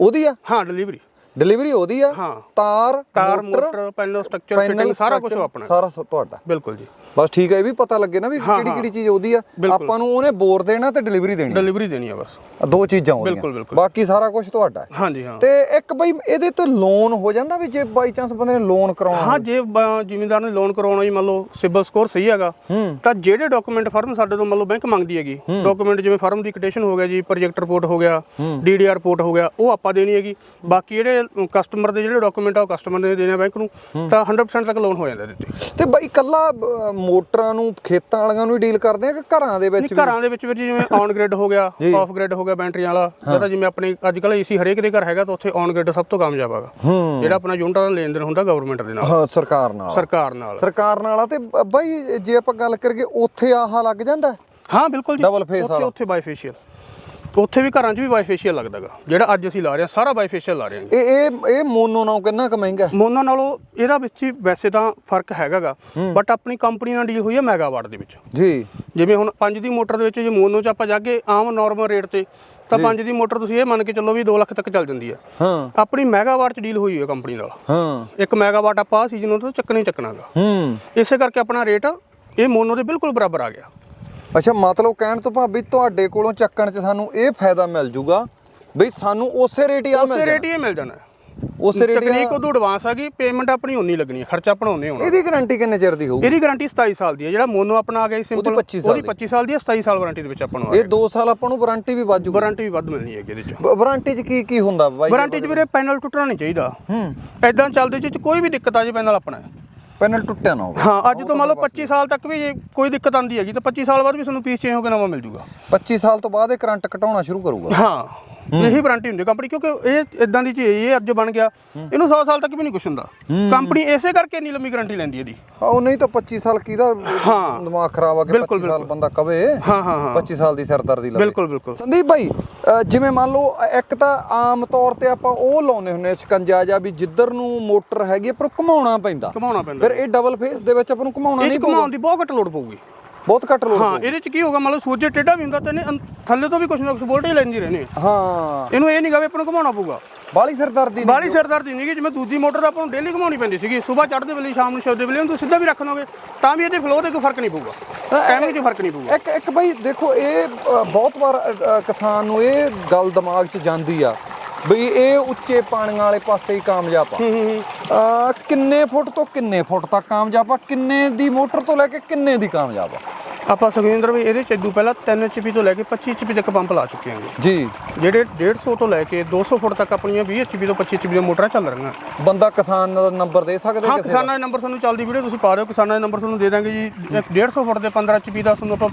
ਉਹਦੀ ਆ? ਹਾਂ ਡਿਲੀਵਰੀ ਡਿਲੀਵਰੀ ਉਹਦੀ ਆ? ਹਾਂ। ਤਾਰ ਮੋਟਰ ਪੈਨਲ ਸਟਰਕਚਰ ਫਿਟਿੰਗ ਸਾਰਾ ਕੁਝ ਆਪਣਾ ਸਾਰਾ ਤੁਹਾਡਾ। ਬਿਲਕੁਲ ਜੀ। ਬਸ ਠੀਕ ਹੈ ਇਹ ਵੀ ਪਤਾ ਲੱਗੇ ਨਾ ਵੀ ਕਿਹੜੀ। ਕਿਹੜੀ ਚੀਜ਼ ਉਹਦੀ ਆ। ਆਪਾਂ ਨੂੰ ਉਹਨੇ ਬੋਰ ਦੇਣਾ ਤੇ ਡਿਲੀਵਰੀ ਦੇਣੀ ਡਿਲੀਵਰੀ ਦੇਣੀ ਆ ਬਸ। ਦੋ ਚੀਜ਼ਾਂ ਬਿਲਕੁਲ। ਬਾਕੀ ਸਾਰਾ ਕੁਝ ਤੁਹਾਡਾ ਹੈ। ਹਾਂਜੀ ਹਾਂ। ਤੇ ਇੱਕ ਬਈ ਇਹਦੇ ਤੋਂ ਲੋਨ ਹੋ ਜਾਂਦਾ ਵੀ ਜੇ ਬਾਈ ਚਾਂਸ ਬੰਦੇ ਨੇ ਲੋਨ ਕਰਾਉਣਾ ਹਾਂ ਜੇ ਜ਼ਿਮੀਂਦਾਰ ਨੇ ਲੋਨ ਕਰਾਉਣਾ ਜੀ ਮੰਨ ਲਓ ਸਿਬਲ ਸਕੋਰ ਸਹੀ ਹੈਗਾ ਤਾਂ ਜਿਹੜੇ ਡਾਕੂਮੈਂਟ ਫਰਮ ਸਾਡੇ ਤੋਂ ਮੰਨ ਲਓ ਬੈਂਕ ਮੰਗਦੀ ਹੈਗੀ ਡਾਕੂਮੈਂਟ ਜਿਵੇਂ ਫਰਮ ਦੀ ਕਟੇਸ਼ਨ ਹੋ ਗਿਆ ਜੀ ਪ੍ਰੋਜੈਕਟ ਰਿਪੋਰਟ ਹੋ ਗਿਆ ਡੀਡੀਆਰ ਰਿਪੋਰਟ ਹੋ ਗਿਆ ਉਹ ਆਪਾਂ ਦੇਣੀ ਹੈਗੀ। ਬਾਕੀ ਜਿਹੜੇ ਕਸਟਮਰ ਦੇ ਜਿਹੜੇ ਡਾਕੂਮੈਂਟ ਆ ਉਹ ਕਸਟਮਰ ਨੇ ਦੇਣੇ ਬੈਂਕ ਨੂੰ ਤਾਂ 100% ਤੱਕ ਲੋਨ ਹੋ ਜਾਂਦਾ ਇਹਦੇ ਤੇ। ਤੇ ਬਾਈ ਕੱਲਾ ਮੋਟਰਾਂ ਨੂੰ ਖੇਤਾਂ ਵਾਲੀਆਂ ਨੂੰ ਹੀ ਡੀਲ ਕਰਦੇ ਆ ਕਿ ਘਰਾਂ ਦੇ ਵਿੱਚ ਨਹੀਂ ਘਰਾਂ ਦੇ ਵਿੱਚ ਵੀ ਜਿਵੇਂ ਔਨ ਗ੍ਰਿਡ ਹੋ ਗਿਆ ਆਫ ਗ੍ਰਿਡ ਹੋ ਗਿਆ ਬੈਟਰੀਆਂ ਵਾਲਾ ਜਿਹੜਾ ਜਿਵੇਂ ਆਪਣੇ ਅੱਜ ਕੱਲ੍ਹ ਏਸੀ ਹਰੇਕ ਦੇ ਘਰ ਹੈਗਾ ਤਾਂ ਉੱਥੇ ਔਨ ਗ੍ਰਿਡ ਸਭ ਤੋਂ ਕਾਮਯਾਬ ਹੈਗਾ। ਜਿਹੜਾ ਆਪਣਾ ਯੂਨਿਟਾਂ ਦਾ ਲੈਣ ਦੇਣ ਹੁੰਦਾ ਗਵਰਨਮੈਂਟ ਦੇ ਨਾਲ। ਹਾਂ ਸਰਕਾਰ ਨਾਲ। ਸਰਕਾਰ ਨਾਲ। ਸਰਕਾਰ ਨਾਲ ਆ ਤੇ ਬਾਈ ਜੇ ਆਪਾਂ ਗੱਲ ਕਰੀਏ ਉੱਥੇ ਆਹ ਲੱਗ ਜਾਂਦਾ? ਹਾਂ ਬਿਲਕੁਲ ਜੀ। ਉੱਥੇ। ਉੱਥੇ ਬਾਈਫੇਸ਼ੀਅਲ ਉੱਥੇ ਵੀ ਘਰਾਂ 'ਚ ਵੀ ਬਾਈਫੇਸ਼ੀਅਲ ਲੱਗਦਾਗਾ ਜਿਹੜਾ ਅੱਜ ਅਸੀਂ ਲਾ ਰਹੇ ਹਾਂ ਸਾਰਾ ਬਾਈਫੇਸ਼ੀਅਲ ਲਾ ਰਹੇ ਹਾਂ। ਇਹ ਇਹ ਇਹ ਮੋਨੋ ਨਾਲੋਂ ਕਿੰਨਾ ਕੁ ਮਹਿੰਗਾ? ਹੈ? ਮੋਨੋ ਨਾਲੋਂ ਇਹਦਾ ਵਿੱਚ ਹੀ ਵੈਸੇ ਤਾਂ ਫ਼ਰਕ ਹੈਗਾਗਾ ਬਟ ਆਪਣੀ ਕੰਪਨੀ ਨਾਲ ਡੀਲ ਹੋਈ ਹੈ ਮੈਗਾਵਾਟ ਦੇ ਵਿੱਚ। ਜੀ। ਜਿਵੇਂ ਹੁਣ 5 ਦੀ ਮੋਟਰ ਦੇ ਵਿੱਚ ਜੇ ਮੋਨੋ 'ਚ ਆਪਾਂ ਜਾਗੇ ਆਮ ਨਾਰਮਲ ਰੇਟ ਤੇ ਤਾਂ 5 ਦੀ ਮੋਟਰ ਤੁਸੀਂ ਇਹ ਮੰਨ ਕੇ ਚੱਲੋ ਵੀ 2 ਲੱਖ ਤੱਕ ਚੱਲ ਜਾਂਦੀ ਹੈ। ਹਾਂ। ਆਪਣੀ ਮੈਗਾਵਾਟ 'ਚ ਡੀਲ ਹੋਈ ਹੈ ਕੰਪਨੀ ਨਾਲ। ਹਾਂ। ਇੱਕ ਮੈਗਾਵਾਟ ਆਪਾਂ ਸੀਜ਼ਨ ਤੋਂ ਚੱਕਣਾ ਹੀ ਚੱਕਣਾਗਾ ਹੂੰ। ਇਸੇ ਕਰਕੇ ਆਪਣਾ ਰੇਟ ਇਹ ਮੋਨੋ ਦੇ ਬਿਲਕੁਲ ਬਰਾਬਰ ਆ ਗਿਆ। ਅੱਛਾ ਮਤਲਬ ਕਹਿਣ ਤੋਂ ਭਾਵੇਂ ਤੁਹਾਡੇ ਕੋਲੋਂ ਚੱਕਣ 'ਚ ਸਾਨੂੰ ਇਹ ਫਾਇਦਾ ਮਿਲ ਜੂਗਾ ਬਈ ਸਾਨੂੰ ਉਸੇ ਰੇਟ ਹੀ ਆ ਮਿਲ ਉਸੇ ਰੇਟ ਹੀ ਮਿਲ ਜਾਣਾ। ਹੈ। ਉਸੇ ਰੇਟ ਹੀ ਤਕਨੀਕ ਉਦੋਂ ਐਡਵਾਂਸ ਆ ਗਈ ਪੇਮੈਂਟ ਆਪਣੀ ਉਨੀ ਲੱਗਣੀ ਹੈ ਖਰਚਾ ਆਪਣਾ ਉਨੇ ਹੋਣਾ। ਇਹਦੀ ਗਾਰੰਟੀ ਕਿੰਨੇ ਚਿਰ ਦੀ ਹੋਊਗੀ? ਇਹਦੀ ਗਾਰੰਟੀ 27 ਸਾਲ ਦੀ ਹੈ ਜਿਹੜਾ ਮੋਨੋ ਆਪਣਾ ਆ ਗਿਆ ਸਿੰਪਲ 25 ਸਾਲ ਉਹਦੀ 25 ਸਾਲ ਦੀ ਹੈ 27 ਸਾਲ ਵਾਰੰਟੀ ਦੇ ਵਿੱਚ ਆਪਾਂ ਨੂੰ ਆ ਇਹ 2 ਸਾਲ ਆਪਾਂ ਨੂੰ ਵਾਰੰਟੀ ਵੀ ਵਾਜੂ ਵਾਰੰਟੀ ਵੀ ਵੱਧ ਮਿਲਣੀ ਹੈਗੀ ਇਹਦੇ ਚ। ਵਾਰੰਟੀ 'ਚ ਕੀ ਕੀ ਹੁੰਦਾ ਬਾਈ? ਵਾਰੰਟੀ 'ਚ ਵੀਰੇ ਪੈਨਲ ਟੁੱਟਣਾ ਨਹੀਂ ਚਾਹੀਦਾ। ਹੂੰ। ਐਦਾਂ ਚੱਲਦੇ ਚ ਕੋਈ ਵੀ ਦਿੱਕਤ ਆ ਜੇ ਪੈਨਲ ਆਪਣਾ। ਹੈ। ਪੈਨਲ ਟੁੱਟਿਆ ਨਾ ਹੋਵੇ। ਹਾਂ ਅੱਜ ਤੋਂ ਮੰਨ ਲਓ 25 ਸਾਲ ਤੱਕ ਵੀ ਜੇ ਕੋਈ ਦਿੱਕਤ ਆਂਦੀ ਹੈਗੀ ਤਾਂ 25 ਸਾਲ ਬਾਅਦ ਵੀ ਤੁਹਾਨੂੰ ਪੀਸ ਚੇਂਜ ਹੋ ਕੇ ਨਵਾਂ ਮਿਲ ਜੂਗਾ। 25 ਸਾਲ ਤੋਂ ਬਾਅਦ ਇਹ ਕਰੰਟ ਘਟਾਉਣਾ ਸ਼ੁਰੂ ਕਰੂਗਾ। ਹਾਂ ਇਹੀ ਵਾਰੰਟੀ ਹੁੰਦੀ ਕੰਪਨੀ ਕਿਉਂਕਿ ਇਹ ਇਦਾਂ ਦੀ ਚੀਜ਼ ਇਹ ਅੱਜ ਬਣ ਗਿਆ। ਇਹਨੂੰ 100 ਸਾਲ ਤੱਕ ਵੀ ਨਹੀਂ ਕੁਛ ਹੁੰਦਾ। ਕੰਪਨੀ ਇਸੇ ਕਰਕੇ ਇੰਨੀ ਲੰਮੀ ਗਾਰੰਟੀ ਲੈਂਦੀ ਇਹਦੀ। ਉਹ ਨਹੀਂ ਤਾਂ 25 ਸਾਲ ਕਿਹਦਾ ਹਾਂ। ਦਿਮਾਗ ਖਰਾਬ ਆ ਕੇ ਬਿਲਕੁਲ, 25 ਸਾਲ। ਬੰਦਾ ਕਵੇ ਹਾਂ ਹਾਂ ਹਾਂ। 25 ਸਾਲ ਦੀ ਸਰਦਰਦੀ ਲਵੇ। ਬਿਲਕੁਲ ਬਿਲਕੁਲ। ਸੰਦੀਪ ਭਾਈ ਜਿਵੇਂ ਮੰਨ ਲਓ ਇੱਕ ਤਾਂ ਆਮ ਤੌਰ ਤੇ ਆਪਾਂ ਉਹ ਲਾਉਨੇ ਹੁੰਨੇ ਸ਼ਿਕੰਜਾ ਜਾਂ ਵੀ ਜਿੱਧਰ ਨੂੰ ਮੋਟਰ ਹੈਗੀ ਪਰ ਘੁਮਾਉਣਾ ਪੈਂਦਾ। ਘਮਾਉਣਾ ਪੈਂਦਾ। ਫਿਰ ਇਹ ਡਬਲ ਫੇਸ ਦੇ ਵਿੱਚ ਆਪਾਂ ਨੂੰ ਘੁਮਾਉਣਾ ਇਹ ਨਹੀਂ ਪਊਗਾ ਘਮਾਉਣ ਦੀ ਬਹੁਤ ਘੱਟ ਲੋੜ ਪਊਗੀ। ਬਹੁਤ ਘੱਟ ਲੋਡ ਹਾਂ ਇਹਦੇ ਚ ਕੀ ਹੋਗਾ ਮੰਨ ਲਓ ਸੂਰਜ ਟੇਢਾ ਵੀ ਹੁੰਦਾ ਤਾਂ ਇਹਨੇ ਥੱਲੇ ਤੋਂ ਵੀ ਕੁਛ ਨਾ ਕੁਛ ਵੋਲਟੇਜ ਲੈਂਦੀ ਰਹਿਣੀ ਹਾਂ। ਇਹਨੂੰ ਇਹ ਨਹੀਂ ਗਾ ਵੀ ਆਪਾਂ ਨੂੰ ਘਮਾਉਣਾ ਪਊਗਾ। ਬਾਲੀ ਸਰਦਰਦੀ ਬਾਲੀ ਸਿਰਦਰਦੀ ਨਹੀਂ ਗੀ ਜਿਵੇਂ ਦੂਜੀ ਮੋਟਰ ਦਾ ਆਪਾਂ ਨੂੰ ਡੇਲੀ ਘਮਾਉਣੀ ਪੈਂਦੀ ਸੀਗੀ ਸਵੇਰ ਚੜ੍ਹਦੇ ਵੇਲੇ ਸ਼ਾਮ ਨੂੰ ਛੱਡਦੇ ਵੇਲੇ ਉਹਨੂੰ ਸਿੱਧਾ ਵੀ ਰੱਖ ਲਓਗੇ ਤਾਂ ਵੀ ਇਹਦੇ ਫਲੋ ਤੇ ਕੋਈ ਫ਼ਰਕ ਨਹੀਂ ਪਊਗਾ। ਟਾਈਮਿੰਗ 'ਚ ਫ਼ਰਕ ਨਹੀਂ ਪਊਗਾ। ਇੱਕ ਇੱਕ ਬਈ ਦੇਖੋ ਇਹ ਬਹੁਤ ਵਾਰ ਕਿਸਾਨ ਨੂੰ ਇਹ ਗੱਲ ਦਿਮਾਗ 'ਚ ਜਾਂਦੀ ਆ ਬਈ ਇਹ ਉੱਚੇ ਪਾਣੀਆਂ ਵਾਲੇ ਪਾਸੇ ਹੀ ਕਾਮਯਾਬ ਆ। ਅ, ਕਿੰਨੇ ਫੁੱਟ ਤੋਂ ਕਿੰਨੇ ਫੁੱਟ ਤੱਕ ਕਾਮਯਾਬ ਆ? ਕਿੰਨੇ ਦੀ ਮੋਟਰ ਤੋਂ ਲੈ ਕੇ ਕਿੰਨੇ ਦੀ ਕਾਮਯਾਬ ਆ? ਆਪਾਂ ਸੁਖਵਿੰਦਰ ਵੀ ਇਹਦੇ ਚ ਇਦੋਂ ਪਹਿਲਾਂ 3 ਐਚਪੀ ਤੋਂ ਲੈ ਕੇ 25 ਐਚਪੀ ਤੱਕ ਪੰਪ ਲਾ ਚੁੱਕੇ ਹਾਂਗੇ। ਜੀ। ਜਿਹੜੇ 150 ਤੋਂ ਲੈ ਕੇ 200 ਫੁੱਟ ਤੱਕ ਆਪਣੀਆਂ 20 ਐਚਪੀ ਤੋਂ 25 ਐਚਪੀ ਦੀਆਂ ਮੋਟਰਾਂ ਚੱਲ ਰਹੀਆਂ। ਬੰਦਾ ਕਿਸਾਨ ਦਾ ਨੰਬਰ ਦੇ ਸਕਦੇ ਹਾਂ ਕਿਸੇ ਦਾ? ਕਿਸਾਨਾਂ ਦੇ ਨੰਬਰ ਤੁਹਾਨੂੰ ਚੱਲਦੀ ਵੀਡੀਓ ਤੁਸੀਂ ਪਾ ਦਿਓ ਕਿਸਾਨਾਂ ਦੇ ਨੰਬਰ ਤੁਹਾਨੂੰ ਦੇ ਦਾਂਗੇ ਜੀ। ਇੱਕ 150 ਫੁੱਟ ਦੇ 15 ਐਚਪੀ ਦਾ ਤੁਹਾਨੂੰ ਆਪਾਂ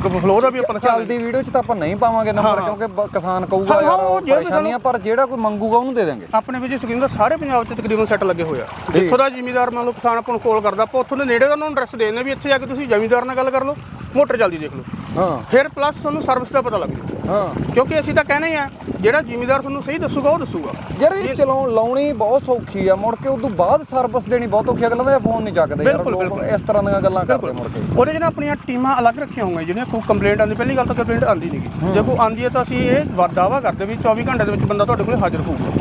ਫਲੋ ਦਾ ਵੀ ਆਪਾਂ ਦਿਖਾ ਚੱਲਦੀ ਵੀਡੀਓ 'ਚ ਤਾਂ ਆਪਾਂ ਨਹੀਂ ਪਾਵਾਂਗੇ ਨੰਬਰ ਕਿਉਂਕਿ ਬ- ਕਿਸਾਨ ਕਹੂਗਾ ਹਾਂ, ਯਾਰ ਉਹ ਆ ਪਰ ਜਿਹੜਾ ਕੋਈ ਮੰਗੂਗਾ ਉਹਨੂੰ ਦੇ ਦਾਂਗੇ ਆਪਣੇ ਵਿੱਚ ਸੁਖਵਿੰਦਰ ਸਾਰੇ ਪੰਜਾਬ 'ਚ ਤਕਰੀਬਨ ਸੈੱਟ ਲੱਗੇ ਹੋਏ ਆ। ਜਿੱਥੋਂ ਦਾ ਜ਼ਿਮੀਦਾਰ ਮੰਨ ਲਓ ਕਿਸਾਨ ਆਪਾਂ ਨੂੰ ਕਾਲ ਕਰਦਾ ਆਪਾਂ ਉੱਥੋਂ ਦੇ ਨੇੜੇ ਦਾ ਉਹਨਾਂ ਨੂੰ ਐਡਰੈਸ ਦੇ ਦਿੰਦੇ ਵੀ ਇੱਥੇ ਜਾ ਕੇ ਤੁਸੀਂ ਜ਼ਿਮੀਦਾਰ ਨਾਲ ਗੱਲ ਕਰ ਲਓ। ਮੋਟਰ ਜਲਦੀ ਦੇਖ ਲਓ। ਹਾਂ। ਫਿਰ ਪਲੱਸ ਤੁਹਾਨੂੰ ਸਰਵਿਸ ਦਾ ਪਤਾ ਲੱਗ ਜੂ। ਹਾਂ। ਕਿਉਂਕਿ ਅਸੀਂ ਤਾਂ ਕਹਿਣਾ ਹੀ ਆ ਜਿਹੜਾ ਜ਼ਿਮੀਦਾਰ ਤੁਹਾਨੂੰ ਸਹੀ ਦੱਸੂਗਾ ਉਹ ਦੱਸੂਗਾ। ਯਾਰ ਇਹ ਚਲਾਉਣ ਲਾਉਣੀ ਬਹੁਤ ਸੌਖੀ ਆ ਮੁੜ ਕੇ ਉਦੋਂ ਬਾਅਦ ਸਰਵਿਸ ਦੇਣੀ ਬਹੁਤ ਔਖੀ ਆ। ਗੱਲਾਂ ਦਾ ਫੋਨ ਨਹੀਂ ਚੱਕਦੇ ਯਾਰ ਬਿਲਕੁਲ, ਲੋਕ ਬਿਲਕੁਲ। ਇਸ ਤਰ੍ਹਾਂ ਦੀਆਂ ਗੱਲਾਂ ਕਰਦੇ ਮੁੜ ਕੇ। ਉਹਦੇ ਨਾ ਆਪਣੀਆਂ ਟੀਮਾਂ ਅਲੱਗ ਰੱਖੀਆਂ ਹੋਈਆਂ ਜਿਹੜੀਆਂ ਕੋਈ ਕੰਪਲੇਂਟ ਆਉਂਦੀ ਪਹਿਲੀ ਗੱਲ ਤਾਂ ਕੰਪਲੇਂਟ ਆਉਂਦੀ ਨਹੀਂਗੀ ਜੇ ਕੋਈ ਆਉਂਦੀ ਹੈ ਤਾਂ ਅਸੀਂ ਇਹ ਵਾ- ਦਾਅਵਾ ਕਰਦੇ ਵੀ 24 ਘੰਟੇ ਦੇ ਵਿੱਚ ਬੰਦਾ ਤੁਹਾਡੇ ਕੋਲ ਹਾਜ਼ਰ ਹੋਊਗਾ।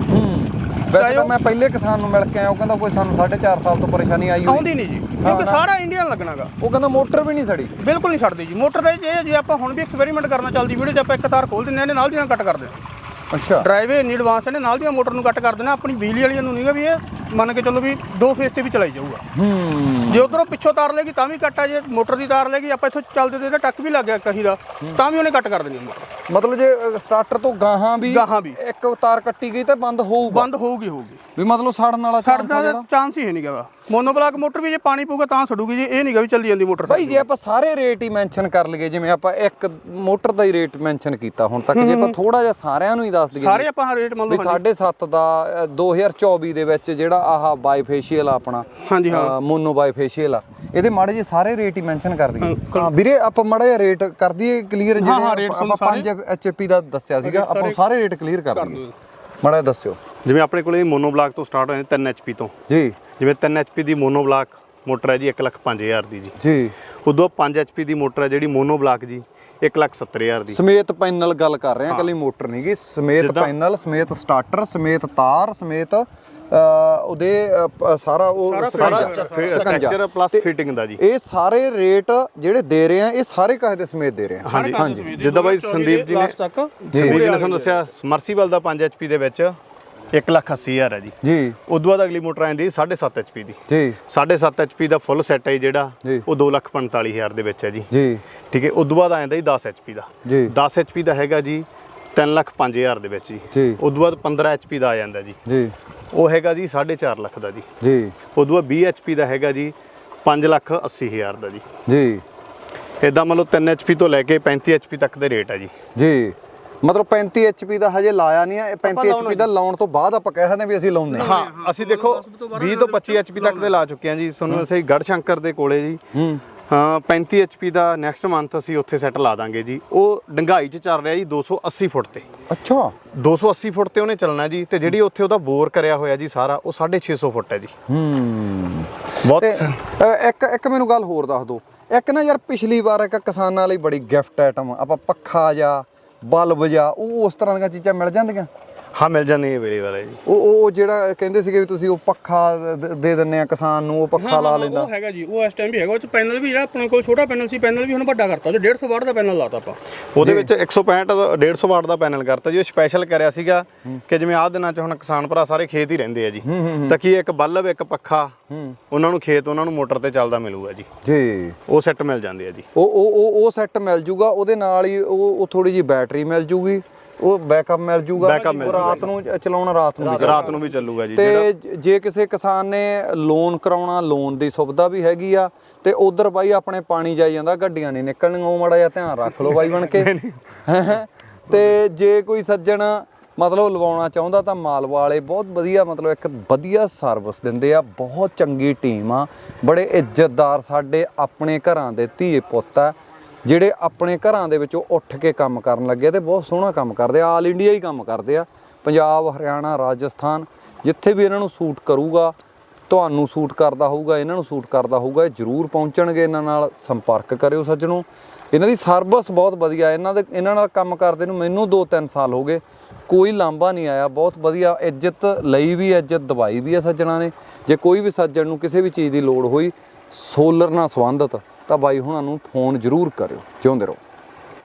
ਵੈਸੇ ਤਾਂ ਮੈਂ ਪਹਿਲੇ ਕਿਸਾਨ ਨੂੰ ਮਿਲ ਕੇ ਆਇਆ ਉਹ ਕਹਿੰਦਾ ਕੋਈ ਸਾਨੂੰ 4.5 ਸਾਲ ਤੋਂ ਪਰੇਸ਼ਾਨੀ ਆਈ ਹੋਈ। ਆਉਂਦੀ ਨਹੀਂ ਜੀ ਕਿਉਂਕਿ ਸਾਰਾ ਇੰਡੀਅਨ ਲੱਗਣਾਗਾ। ਉਹ ਕਹਿੰਦਾ ਮੋਟਰ ਵੀ ਨਹੀਂ ਸੜੀ। ਬਿਲਕੁਲ ਨਹੀਂ ਛੱਡਦੀ ਜੀ ਮੋਟਰ ਦਾ ਜੇ ਜੇ ਆਪਾਂ ਹੁਣ ਵੀ ਐਕਸਪੈਰੀਮੈਂਟ ਕਰਨਾ ਚੱਲਦੀ ਵੀਡੀਓ 'ਚ ਆਪਾਂ ਇੱਕ ਤਾਰ ਖੋਲ ਦਿੰਦੇ ਹਾਂ ਇਹਨੇ ਨਾਲ ਦੀ ਨਾਲ ਕੱਟ ਕਰਦੇ ਹਾਂ ਅੱਛਾ। ਡਰਾਈਵੇ ਇੰਨੀ ਐਡਵਾਂਸ ਨੇ ਨਾਲ ਦੀਆਂ ਮੋਟਰ ਨੂੰ ਕੱਟ ਕਰ ਦੇਣਾ ਆਪਣੀ ਬਿਜਲੀ ਵਾਲੀਆਂ ਨੂੰ ਨਹੀਂਗਾ ਵੀ ਇਹ ਮੰਨ ਕੇ ਚੱਲੋ ਵੀ ਦੋ ਫੇਸ ਤੇ ਵੀ ਚਲਾਈ ਜਾਊਗਾ। ਹੂੰ। ਜੇ ਉਧਰੋਂ ਪਿੱਛੋਂ ਤਾਰ ਲੈਗੀ ਤਾਂ ਵੀ ਕੱਟ ਆ ਜੇ ਮੋਟਰ ਦੀ ਤਾਰ ਲੈਗੀ ਆਪਾਂ ਇੱਥੋਂ ਚੱਲਦੇ ਤੇ ਟੱਕ ਵੀ ਲੱਗ ਗਿਆ ਕਹੀ ਦਾ ਤਾਂ ਵੀ ਉਹਨੇ ਕੱਟ ਕਰ ਦੇਣੀ ਮੋਟਰ ਮਤਲਬ ਜੇ ਸਟਾਰਟਰ ਤੋਂ ਗਾਹਾਂ ਵੀ ਗਾਹਾਂ ਵੀ। ਇੱਕ ਤਾਰ ਕੱਟੀ ਗਈ ਤਾਂ ਬੰਦ ਹੋਊਗਾ। ਬੰਦ ਹੋਊਗੀ ਹੋਊਗੀ। ਵੀ ਮਤਲਬ ਸੜਨ ਵਾਲਾ ਸੜਦਾ ਜਿਹੜਾ। ਚਾਂਸ ਹੀ ਹੈ ਨਹੀਂਗਾ ਮੋਨੋਬਲਾਕ ਮੋਟਰ ਵੀ ਜੇ ਪਾਣੀ ਪਊਗਾ ਤਾਂ ਸੜੂਗੀ ਜੀ ਇਹ ਨਹੀਂਗਾ ਵੀ ਚੱਲਦੀ ਜਾਂਦੀ ਮੋਟਰ ਭਾਈ ਜੇ ਆਪਾਂ ਸਾਰੇ ਰੇਟ ਹੀ ਮੈਂਸ਼ਨ ਕਰ ਲਈਏ ਜਿਵੇਂ ਆਪਾਂ ਇੱਕ ਮੋਟਰ ਦਾ ਹੀ ਰੇਟ ਮੈਂਸ਼ਨ ਕੀਤਾ ਹੁਣ ਤੱਕ ਜੇ ਆਪਾਂ ਥੋੜਾ ਜਿਹਾ ਸਾਰਿਆਂ ਨੂੰ ਹੀ ਦੱਸ ਦਈਏ ਸਾਰੇ ਆਪਾਂ ਰੇਟ ਮੰਨ ਵੀ ਲਓ 7.5 ਦਾ ਅ, 2024 ਦੇ ਵਿੱਚ ਜਿਹੜਾ ਆਹ ਬਾਈਫੇਸ਼ੀਅਲ ਆਪਣਾ ਹਾਂਜੀ ਹਾਂ। ਮੋਨੋ ਬਾਈਫੇਸ਼ੀਅਲ ਆ। ਇਹਦੇ ਮਾੜੇ ਜੇ ਸਾਰੇ ਰੇਟ ਹੀ ਮੈਂਸ਼ਨ ਕਰ ਦਈਏ। ਹਾਂ ਵੀਰੇ ਆਪਾਂ ਮਾੜਾ ਜਿਹਾ ਰੇਟ ਕਰ ਦਈਏ ਕਲੀਅਰ ਹਾਂ, ਜਿਹੜੇ ਆਪਾਂ ਤੁਹਾਨੂੰ 5 ਐਚਪੀ ਦਾ ਦੱਸਿਆ ਸੀਗਾ ਆਪਾਂ ਸਾਰੇ ਰੇਟ ਕਲੀਅਰ ਕਰ ਦਈਏ। ਮੜਾ ਦੱਸਿਓ। ਜਿਵੇਂ ਆਪਣੇ ਕੋਲੇ ਮੋਨੋ ਬਲਾਕ ਤੋਂ ਸਟਾਰਟ ਹੋਏ ਨੇ 3 ਐਚਪੀ ਤੋਂ। ਜੀ। ਜਿਵੇਂ 3 ਐਚਪੀ ਦੀ ਮੋਨੋ ਬਲਾਕ ਮੋਟਰ ਹੈ ਜੀ 1 ਲੱਖ 5000 ਦੀ ਜੀ। ਜੀ। ਉਦੋਂ 5 ਐਚਪੀ ਦੀ ਮੋਟਰ ਹੈ ਜਿਹੜੀ ਮੋਨੋ ਬਲਾਕ ਜੀ 1 ਲੱਖ 70000 ਦੀ। ਸਮੇਤ ਪੈਨਲ ਗੱਲ ਕਰ ਰਹੇ ਆ ਕੱਲੀ ਮੋਟਰ ਨਹੀਂ ਗੀ। ਸਮੇਤ ਪੈਨਲ ਸਮੇਤ ਸਟਾਰਟਰ ਸਮੇਤ ਤਾਰ ਸਮੇਤ ਉਹਦੇ ਸਾਰਾ ਉਹ ਸਾਰਾ। ਸਟ੍ਰਕਚਰ ਪਲੱਸ ਤੇ ਫਿਟਿੰਗ ਦਾ ਜੀ। ਇਹ ਸਾਰੇ ਰੇਟ ਜਿਹੜੇ ਦੇ ਰਹੇ ਆ ਇਹ ਸਾਰੇ ਕਾਹੇ ਦੇ ਸਮੇਤ ਦੇ ਰਹੇ ਆ? ਹਾਂਜੀ। ਹਾਂਜੀ। ਜਿੱਦਾਂ ਬਾਈ ਸੰਦੀਪ ਜੀ ਨੇ ਸੰਦੀਪ ਜੀ ਨੇ ਸਾਨੂੰ ਦੱਸਿਆ ਸਮਰਸੀਬਲ ਦਾ 5 ਐਚਪੀ ਦੇ ਵਿੱਚ 1 ਲੱਖ 80000 ਹੈ ਜੀ। ਜੀ। ਉਦੋਂ ਬਾਅਦ ਅਗਲੀ ਮੋਟਰ ਆਂਦੀ 7.5 ਐਚਪੀ ਦੀ। ਜੀ। 7.5 ਐਚਪੀ ਦਾ ਫੁੱਲ ਸੈੱਟ ਹੈ ਜਿਹੜਾ। ਉਹ 2 ਲੱਖ 45000 ਦੇ ਵਿੱਚ ਹੈ ਜੀ। ਜੀ। ਠੀਕ ਹੈ ਉਦੋਂ ਬਾਅਦ ਆ ਜਾਂਦਾ ਜੀ 10 ਐਚਪੀ ਦਾ। ਜੀ। 10 ਐਚਪੀ ਦਾ ਹੈਗਾ ਜੀ 3 ਲੱਖ 5000 ਦੇ ਵਿੱਚ ਜੀ। ਜੀ। ਉਦੋਂ ਬਾਅਦ 15 ਐਚਪੀ ਦਾ ਆ ਜਾਂਦਾ ਜੀ। ਜੀ। ਉਹ ਹੈਗਾ ਜੀ 4.5 ਲੱਖ ਦਾ ਜੀ। ਜੀ। ਉਦੋਂ ਬਾਅਦ 20 ਐਚਪੀ ਦਾ ਹੈਗਾ ਜੀ 5 ਲੱਖ 80000 ਦਾ ਜੀ। ਜੀ। ਇਦਾਂ ਮੰਨ ਲਓ 3 ਐਚਪੀ ਤੋਂ ਲੈ ਕੇ 35 ਐਚਪੀ ਤੱਕ ਦੇ ਰੇਟ ਹੈ ਜੀ। ਜੀ। ਮਤਲਬ 35 HP ਦਾ ਹਜੇ ਲਾਇਆ ਨਹੀਂ ਹੈ ਇਹ 35 HP ਦਾ ਲਾਉਣ ਤੋਂ ਬਾਅਦ ਆਪਾਂ ਕਹਿ ਸਕਦੇ ਹਾਂ ਵੀ ਅਸੀਂ ਲਾਉਂਦੇ ਹਾਂ ਹਾਂ ਅਸੀਂ ਦੇਖੋ 20 ਤੋਂ 25 ਐਚਪੀ ਤੱਕ ਦੇ ਲਾ ਚੁੱਕੇ ਹਾਂ ਜੀ। ਤੁਹਾਨੂੰ ਅਸੀਂ ਗੜ ਸ਼ੰਕਰ ਦੇ ਕੋਲੇ ਜੀ। ਹਾਂ। 35 ਐਚਪੀ ਦਾ ਨੈਕਸਟ ਮੰਥ ਅਸੀਂ ਉੱਥੇ ਸੈੱਟ ਲਾ ਦਾਂਗੇ ਜੀ। ਉਹ ਡੰਗਾਈ 'ਚ ਚੱਲ ਰਿਹਾ ਜੀ 280 ਫੁੱਟ ਤੇ। ਅੱਛਾ। 280 ਫੁੱਟ ਤੇ ਉਹਨੇ ਚੱਲਣਾ ਜੀ ਤੇ ਜਿਹੜੀ ਉੱਥੇ ਉਹਦਾ ਬੋਰ ਕਰਿਆ ਹੋਇਆ ਜੀ ਸਾਰਾ ਉਹ 650 ਫੁੱਟ ਹੈ ਜੀ। ਹੂੰ। ਬਹੁਤ ਇੱਕ ਇੱਕ ਮੈਨੂੰ ਗੱਲ ਹੋਰ ਦੱਸ ਦਿਓ। ਇੱਕ ਨਾ ਯਾਰ ਪਿਛਲੀ ਵਾਰ ਇੱਕ ਕਿਸਾਨਾਂ ਲਈ ਬੜੀ ਗਿਫਟ ਆਈਟਮ ਆਪਾਂ ਪੱਖਾ ਜਾਂ ਬਲਬ ਜਾਂ ਉਹ ਉਸ ਤਰ੍ਹਾਂ ਦੀਆਂ ਚੀਜ਼ਾਂ ਮਿਲ ਜਾਂਦੀਆਂ? ਹਾਂ ਮਿਲ ਜਾਂਦੀ ਹੈ ਅਵੇਲੇਬਲ ਹੈ ਜੀ। ਉਹ ਉਹ ਜਿਹੜਾ ਕਹਿੰਦੇ ਸੀਗੇ ਵੀ ਤੁਸੀਂ ਉਹ ਪੱਖਾ ਦ- ਦੇ ਦਿੰਨੇ ਆ ਕਿਸਾਨ ਨੂੰ ਉਹ ਪੱਖਾ ਲਾ ਲੈਂਦਾ। ਉਹ ਹੈਗਾ ਜੀ ਉਹ ਇਸ ਟਾਈਮ ਵੀ ਹੈਗਾ ਉਹ ਚ ਪੈਨਲ ਵੀ ਜਿਹੜਾ ਆਪਣੇ ਕੋਲ ਛੋਟਾ ਪੈਨਲ ਸੀ ਪੈਨਲ ਵੀ ਹੁਣ ਵੱਡਾ ਕਰਤਾ ਉਹ 'ਚ 150 ਵਾਟ ਦਾ ਪੈਨਲ ਲਾਤਾ ਆਪਾਂ। ਉਹਦੇ ਵਿੱਚ 165 ਦਾ 150 ਵਾਟ ਦਾ ਪੈਨਲ ਕਰਤਾ ਜੀ ਉਹ ਸਪੈਸ਼ਲ ਕਰਿਆ ਸੀਗਾ ਕਿ ਜਿਵੇਂ ਆਹ ਦਿਨਾਂ 'ਚ ਹੁਣ ਕਿਸਾਨ ਭਰਾ ਸਾਰੇ ਖੇਤ ਹੀ ਰਹਿੰਦੇ ਆ ਜੀ। ਤਾਂ ਕੀ ਇੱਕ ਬੱਲਬ ਇੱਕ ਪੱਖਾ ਉਹਨਾਂ ਨੂੰ ਖੇਤ ਉਹਨਾਂ ਨੂੰ ਮੋਟਰ ਤੇ ਚੱਲਦਾ ਮਿਲੂਗਾ ਜੀ। ਜੀ। ਉਹ ਸੈੱਟ ਮਿਲ ਜਾਂਦੇ ਆ ਜੀ। ਉਹ ਉਹ ਉਹ ਉਹ ਸੈੱਟ ਮਿਲ ਜੂਗਾ ਉਹਦੇ ਨਾਲ ਹੀ ਉਹ ਉਹ ਥੋੜੀ ਜੀ ਬੈਟਰੀ ਮਿਲ ਜੂਗੀ। ਉਹ ਬੈਕਅਪ ਮਿਲ ਜੂਗਾ Backup ਮਿਲ ਰਾਤ ਨੂੰ ਚਲਾਉਣਾ ਰਾਤ ਨੂੰ ਵੀ। ਰਾਤ ਨੂੰ ਵੀ ਚੱਲੂਗਾ ਜੀ ਤੇ ਜ- ਜੇ ਕਿਸੇ ਕਿਸਾਨ ਨੇ ਲੋਨ ਕਰਾਉਣਾ ਲੋਨ ਦੀ ਸੁਵਿਧਾ ਵੀ ਹੈਗੀ ਆ ਤੇ ਉਧਰ ਬਾਈ ਆਪਣੇ ਪਾਣੀ ਜਾਈ ਜਾਂਦਾ ਗੱਡੀਆਂ ਨਹੀਂ ਨਿਕਲਣੀਆਂ ਉਹ ਮਾੜਾ ਜਿਹਾ ਧਿਆਨ ਰੱਖ ਲਓ ਬਾਈ ਬਣ ਕੇ। ਹੈਂ। ਤੇ ਜੇ ਕੋਈ ਸੱਜਣ ਮਤਲਬ ਲਵਾਉਣਾ ਚਾਹੁੰਦਾ ਤਾਂ ਮਾਲਵਾ ਵਾਲੇ ਬਹੁਤ ਵਧੀਆ ਮਤਲਬ ਇੱਕ ਵਧੀਆ ਸਰਵਿਸ ਦਿੰਦੇ ਆ ਬਹੁਤ ਚੰਗੀ ਟੀਮ ਆ। ਬੜੇ ਇੱਜ਼ਤਦਾਰ ਸਾਡੇ ਆਪਣੇ ਘਰਾਂ ਦੇ ਧੀਏ ਪੁੱਤ ਆ। ਜਿਹੜੇ ਆਪਣੇ ਘਰਾਂ ਦੇ ਵਿੱਚੋਂ ਉੱਠ ਕੇ ਕੰਮ ਕਰਨ ਲੱਗੇ ਤੇ ਬਹੁਤ ਸੋਹਣਾ ਕੰਮ ਕਰਦੇ ਆ, ਆਲ ਇੰਡੀਆ ਹੀ ਕੰਮ ਕਰਦੇ ਆ। ਪੰਜਾਬ, ਹਰਿਆਣਾ, ਰਾਜਸਥਾਨ, ਜਿੱਥੇ ਵੀ ਇਹਨਾਂ ਨੂੰ ਸੂਟ ਕਰੂਗਾ, ਤੁਹਾਨੂੰ ਸੂਟ ਕਰਦਾ ਹੋਊਗਾ, ਇਹਨਾਂ ਨੂੰ ਸੂਟ ਕਰਦਾ ਹੋਊਗਾ, ਇਹ ਜ਼ਰੂਰ ਪਹੁੰਚਣਗੇ ਇਹਨਾਂ ਨਾਲ ਸੰਪਰਕ ਕਰਿਓ ਸੱਜਣੋ। ਇਹਨਾਂ ਦੀ ਸਰਵਿਸ ਬਹੁਤ ਵਧੀਆ, ਇਹਨਾਂ ਦੇ, ਇਹਨਾਂ ਨਾਲ ਕੰਮ ਕਰਦੇ ਨੂੰ ਮੈਨੂੰ 2-3 ਸਾਲ ਹੋ ਗਏ, ਕੋਈ ਲਾਂਭਾ ਨਹੀਂ ਆਇਆ, ਬਹੁਤ ਵਧੀਆ ਇੱਜ਼ਤ ਲਈ ਵੀ, ਇੱਜ਼ਤ ਦਵਾਈ ਵੀ ਹੈ ਸੱਜਣਾ ਨੇ। ਜੇ ਕੋਈ ਵੀ ਸੱਜਣ ਨੂੰ ਕਿਸੇ ਵੀ ਚੀਜ਼ ਦੀ ਲੋੜ ਹੋਈ, ਸੋਲਰ ਨਾਲ ਸੰਬੰਧਿਤ ਤਾਂ ਬਾਈ ਹੁਣਾਂ ਨੂੰ ਫੋਨ ਜ਼ਰੂਰ ਕਰਿਓ। ਜਿਉਂਦੇ ਰਹੋ।